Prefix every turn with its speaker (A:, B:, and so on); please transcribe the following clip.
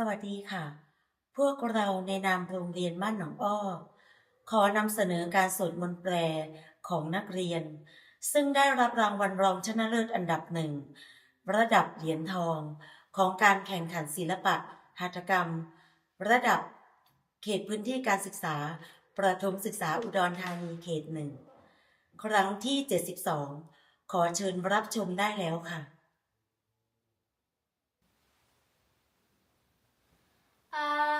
A: สวัสดีค่ะ พวกเราในนามโรงเรียนบ้านหนองอ้อ ขอนำเสนอการสวดมนต์แปลของนักเรียน ซึ่งได้รับรางวัลรองชนะเลิศอันดับหนึ่ง ระดับเหรียญทองของการแข่งขันศิลปะหัตถกรรม ระดับเขตพื้นที่การศึกษา ประถมศึกษาอุดรธานีเขตหนึ่ง ครั้งที่ 72 ขอเชิญรับชมได้แล้วค่ะ Uh,